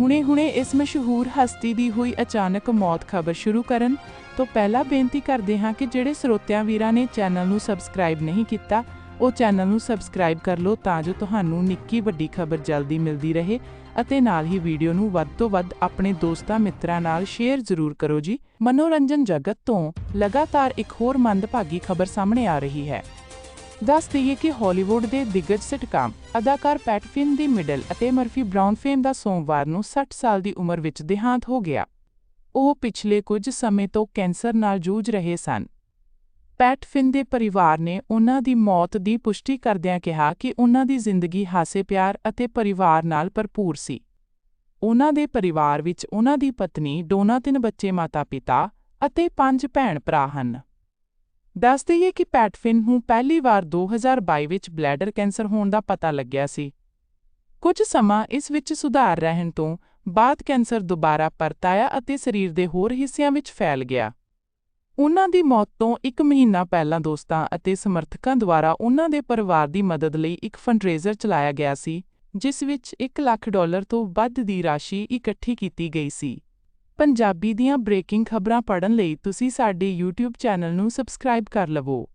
ਹੁਣੇ-ਹੁਣੇ ਇਸ ਮਸ਼ਹੂਰ ਹਸਤੀ ਦੀ ਹੋਈ ਅਚਾਨਕ ਮੌਤ ਖਬਰ ਸ਼ੁਰੂ ਕਰਨ ਤੋਂ ਪਹਿਲਾਂ ਬੇਨਤੀ ਕਰਦੇ ਹਾਂ ਕਿ ਜਿਹੜੇ ਸਰੋਤਿਆਂ ਵੀਰਾਂ ਨੇ ਚੈਨਲ ਨੂੰ ਸਬਸਕ੍ਰਾਈਬ ਨਹੀਂ ਕੀਤਾ, ਉਹ ਚੈਨਲ ਨੂੰ ਸਬਸਕ੍ਰਾਈਬ ਕਰ ਲਓ ਤਾਂ ਜੋ ਤੁਹਾਨੂੰ ਨਿੱਕੀ ਵੱਡੀ ਖਬਰ ਜਲਦੀ ਮਿਲਦੀ ਰਹੇ ਅਤੇ ਨਾਲ ਹੀ ਵੀਡੀਓ ਨੂੰ ਵੱਧ ਤੋਂ ਵੱਧ ਆਪਣੇ ਦੋਸਤਾਂ ਮਿੱਤਰਾਂ ਨਾਲ ਸ਼ੇਅਰ ਜ਼ਰੂਰ ਕਰੋ ਜੀ। ਮਨੋਰੰਜਨ ਜਗਤ ਤੋਂ ਲਗਾਤਾਰ ਇੱਕ ਹੋਰ ਮੰਦਭਾਗੀ ਖਬਰ ਸਾਹਮਣੇ ਆ ਰਹੀ ਹੈ। ਦੱਸ ਦਈਏ ਕਿ ਹਾਲੀਵੁੱਡ ਦੇ ਦਿੱਗਜ ਸਿਟਕਾਮ, ਅਦਾਕਾਰ ਪੈਟ ਫਿਨ ਦੀ ਮਿਡਲ ਅਤੇ ਮਰਫੀ ਬ੍ਰਾਊਨ ਫੇਮ ਦਾ ਸੋਮਵਾਰ ਨੂੰ 60 ਸਾਲ ਦੀ ਉਮਰ ਵਿੱਚ ਦੇਹਾਂਤ ਹੋ ਗਿਆ। ਉਹ ਪਿਛਲੇ ਕੁਝ ਸਮੇਂ ਤੋਂ ਕੈਂਸਰ ਨਾਲ ਜੂਝ ਰਹੇ ਸਨ। ਪੈਟ ਫਿਨ ਦੇ ਪਰਿਵਾਰ ਨੇ ਉਹਨਾਂ ਦੀ ਮੌਤ ਦੀ ਪੁਸ਼ਟੀ ਕਰਦਿਆਂ ਕਿਹਾ ਕਿ ਉਹਨਾਂ ਦੀ ਜ਼ਿੰਦਗੀ ਹਾਸੇ ਪਿਆਰ ਅਤੇ ਪਰਿਵਾਰ ਨਾਲ ਭਰਪੂਰ ਸੀ। ਉਹਨਾਂ ਦੇ ਪਰਿਵਾਰ ਵਿੱਚ ਉਹਨਾਂ ਦੀ ਪਤਨੀ ਡੋਨਾ ਤਿੰਨ ਬੱਚੇ ਮਾਤਾ-ਪਿਤਾ ਅਤੇ ਪੰਜ ਭੈਣ-ਭਰਾ ਹਨ। ਦੱਸ ਦਈਏ ਕਿ ਪੈਟਫਿਨ ਨੂੰ ਪਹਿਲੀ ਵਾਰ 2022 ਵਿੱਚ ਬਲੈਡਰ ਕੈਂਸਰ ਹੋਣ ਦਾ ਪਤਾ ਲੱਗਿਆ ਸੀ। ਕੁਝ ਸਮਾਂ ਇਸ ਵਿੱਚ ਸੁਧਾਰ ਰਹਿਣ ਤੋਂ ਬਾਅਦ ਕੈਂਸਰ ਦੁਬਾਰਾ ਪਰਤ ਆਇਆ ਅਤੇ ਸਰੀਰ ਦੇ ਹੋਰ ਹਿੱਸਿਆਂ ਵਿੱਚ ਫੈਲ ਗਿਆ। ਉਹਨਾਂ ਦੀ ਮੌਤ ਤੋਂ ਇੱਕ ਮਹੀਨਾ ਪਹਿਲਾਂ ਦੋਸਤਾਂ ਅਤੇ ਸਮਰਥਕਾਂ ਦੁਆਰਾ ਉਹਨਾਂ ਦੇ ਪਰਿਵਾਰ ਦੀ ਮਦਦ ਲਈ ਇੱਕ ਫੰਡਰੇਜ਼ਰ ਚਲਾਇਆ ਗਿਆ ਸੀ, ਜਿਸ ਵਿੱਚ 1 ਲੱਖ ਡਾਲਰ ਤੋਂ ਵੱਧ ਦੀ ਰਾਸ਼ੀ ਇਕੱਠੀ ਕੀਤੀ ਗਈ ਸੀ। ਪੰਜਾਬੀ ਦੀਆਂ ਬ੍ਰੇਕਿੰਗ ਖਬਰਾਂ ਪੜ੍ਹਨ ਲਈ ਤੁਸੀਂ ਸਾਡੇ YouTube ਚੈਨਲ ਨੂੰ ਸਬਸਕ੍ਰਾਈਬ ਕਰ ਲਵੋ।